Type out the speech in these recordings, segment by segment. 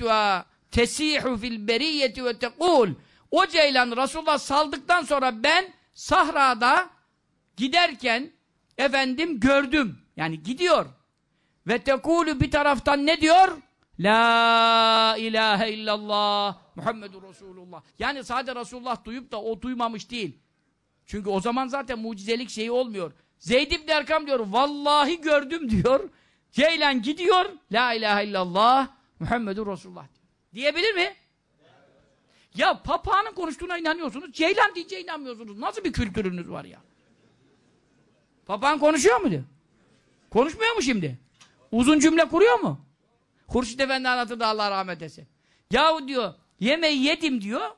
Fera'eytuha tesihu fil beriyeti ve tekul o ceylan Resulullah saldıktan sonra ben sahrada giderken efendim gördüm. Yani gidiyor. Ve tekulu bir taraftan ne diyor? La ilahe illallah Muhammedur Resulullah. Yani sadece Resulullah duyup da o duymamış değil. Çünkü o zaman zaten mucizelik şeyi olmuyor. Zeyd ibn Erkam diyor, vallahi gördüm diyor. Ceylan gidiyor, la ilahe illallah Muhammedur Resulullah diyor. Diyebilir mi? Ya papağanın konuştuğuna inanıyorsunuz, Ceylan diyeceğine inanmıyorsunuz. Nasıl bir kültürünüz var ya? Papağan konuşuyor mu diyor? Konuşmuyor mu şimdi? Uzun cümle kuruyor mu? Hurşit Efendi anlatırdı Allah rahmet etsin. Yahu diyor, yemeği yedim diyor.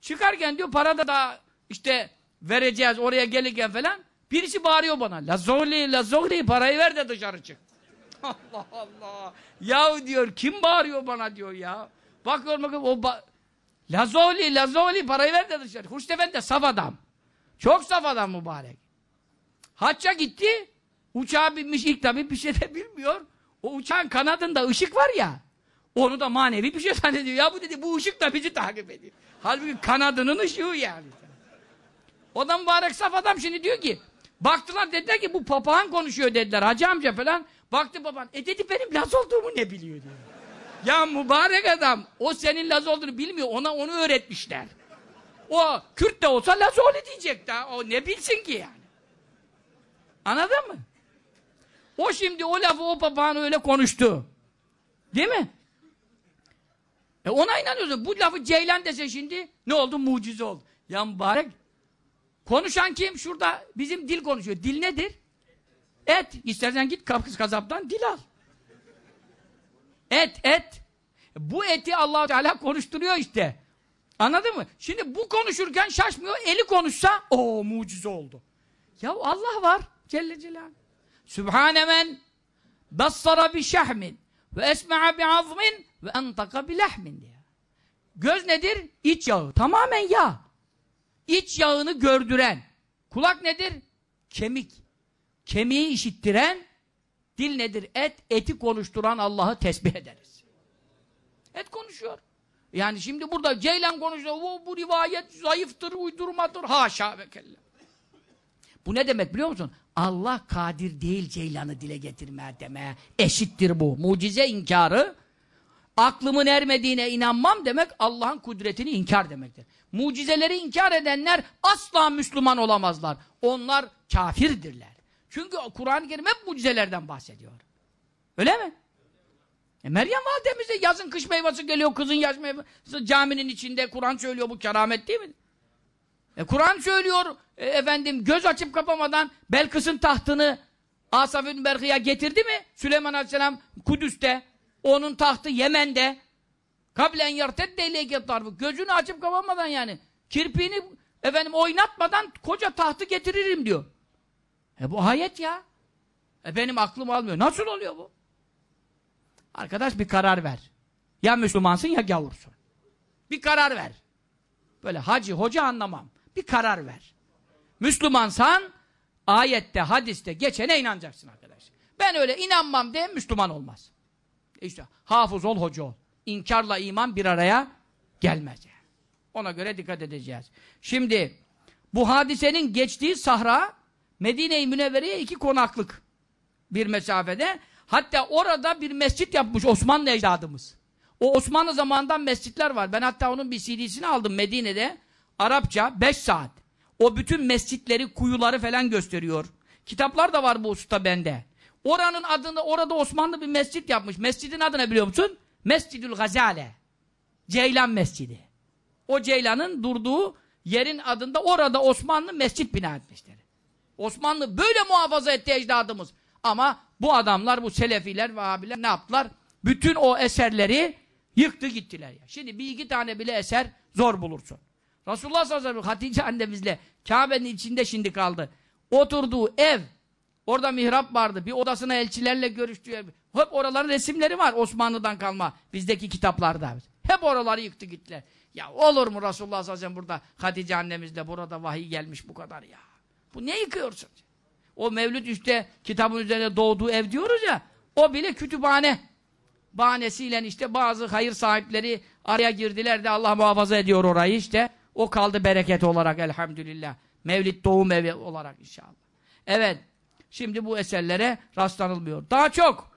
Çıkarken diyor para da daha işte vereceğiz oraya gelirken falan. Birisi bağırıyor bana. La zorli, la zorli parayı ver de dışarı çık. Allah Allah. Yahu diyor kim bağırıyor bana diyor ya. Bakıyorum bakıyorum o ba Lazoli, Lazoli parayı ver de dışarı. Hurşit Efendi de saf adam. Çok saf adam mübarek. Hacca gitti. Uçağa binmiş ilk tabii bir şey de bilmiyor. O uçağın kanadında ışık var ya. Onu da manevi bir şey zannediyor. Ya bu dedi bu ışık da bizi takip ediyor. Halbuki kanadının ışığı yani. O da mübarek saf adam şimdi diyor ki baktılar dediler ki bu papağan konuşuyor dediler hacı amca falan. Baktı baban e dedi benim Laz olduğumu ne biliyor diyor. ya mübarek adam o senin Laz olduğunu bilmiyor ona onu öğretmişler. O Kürt de olsa Lazoli diyecek daha. O ne bilsin ki yani. Anladın mı? O şimdi o lafı o papağan öyle konuştu. Değil mi? E ona inanıyorsun. Bu lafı Ceylan dese şimdi ne oldu? Mucize oldu. Ya mübarek. Konuşan kim? Şurada bizim dil konuşuyor. Dil nedir? Et. İstersen git kapıs kasaptan dil al. Et, et. Bu eti allah Teala konuşturuyor işte. Anladın mı? Şimdi bu konuşurken şaşmıyor. Eli konuşsa o mucize oldu. Ya Allah var. Celle Celaluhu. Sübhane men bassara bi şehmin ve esma'a bi azmin ve entaka bi lehmin diye. Göz nedir? İç yağı. Tamamen yağ. İç yağını gördüren. Kulak nedir? Kemik. Kemiği işittiren. Dil nedir? Et. Eti konuşturan Allah'ı tesbih ederiz. Et konuşuyor. Yani şimdi burada Ceylan konuşuyor. Bu, rivayet zayıftır, uydurmadır. Haşa ve kella. Bu ne demek biliyor musun? Allah kadir değil Ceylan'ı dile getirmeye demeye eşittir bu. Mucize inkarı aklımın ermediğine inanmam demek Allah'ın kudretini inkar demektir. Mucizeleri inkar edenler asla Müslüman olamazlar. Onlar kafirdirler. Çünkü Kur'an-ı Kerim hep mucizelerden bahsediyor. Öyle mi? E Meryem validemize yazın kış meyvesi geliyor, kızın yaş meyvesi caminin içinde Kur'an söylüyor bu keramet değil mi? E Kur'an söylüyor e, efendim göz açıp kapamadan Belkıs'ın tahtını Asaf bin Berkı'ya getirdi mi? Süleyman Aleyhisselam Kudüs'te onun tahtı Yemen'de kablen yartedde ileyke tarfı gözünü açıp kapamadan yani kirpiğini efendim oynatmadan koca tahtı getiririm diyor. E bu ayet ya. E benim aklım almıyor. Nasıl oluyor bu? Arkadaş bir karar ver. Ya Müslümansın ya gavursun. Bir karar ver. Böyle hacı, hoca anlamam. Bir karar ver. Müslümansan ayette, hadiste geçene inanacaksın arkadaş. Ben öyle inanmam diye Müslüman olmaz. İşte hafız ol, hoca ol. İnkarla iman bir araya gelmez. Ona göre dikkat edeceğiz. Şimdi bu hadisenin geçtiği sahra Medine-i Münevvere'ye iki konaklık bir mesafede. Hatta orada bir mescit yapmış Osmanlı ecdadımız. O Osmanlı zamanından mescitler var. Ben hatta onun bir CD'sini aldım Medine'de. Arapça 5 saat. O bütün mescitleri, kuyuları falan gösteriyor. Kitaplar da var bu usta bende. Oranın adında, orada Osmanlı bir mescit yapmış. Mescidin adı ne biliyor musun? Mescidül Gazale. Ceylan Mescidi. O Ceylan'ın durduğu yerin adında orada Osmanlı mescit bina etmişler. Osmanlı böyle muhafaza etti ecdadımız. Ama bu adamlar, bu Selefiler, Vahabiler ne yaptılar? Bütün o eserleri yıktı gittiler. Ya. Şimdi bir iki tane bile eser zor bulursun. Resulullah sallallahu aleyhi ve sellem Hatice annemizle Kabe'nin içinde şimdi kaldı. Oturduğu ev, orada mihrap vardı. Bir odasına elçilerle görüştüğü ev. Hep oraların resimleri var Osmanlı'dan kalma bizdeki kitaplarda. Hep oraları yıktı gittiler. Ya olur mu Resulullah sallallahu aleyhi ve sellem burada Hatice annemizle burada vahiy gelmiş bu kadar ya. Bu ne yıkıyorsun? O Mevlüt işte kitabın üzerine doğduğu ev diyoruz ya o bile kütüphane. bahanesiyle işte bazı hayır sahipleri araya girdiler de Allah muhafaza ediyor orayı işte. O kaldı bereket olarak elhamdülillah. Mevlid doğum evi olarak inşallah. Evet. Şimdi bu eserlere rastlanılmıyor. Daha çok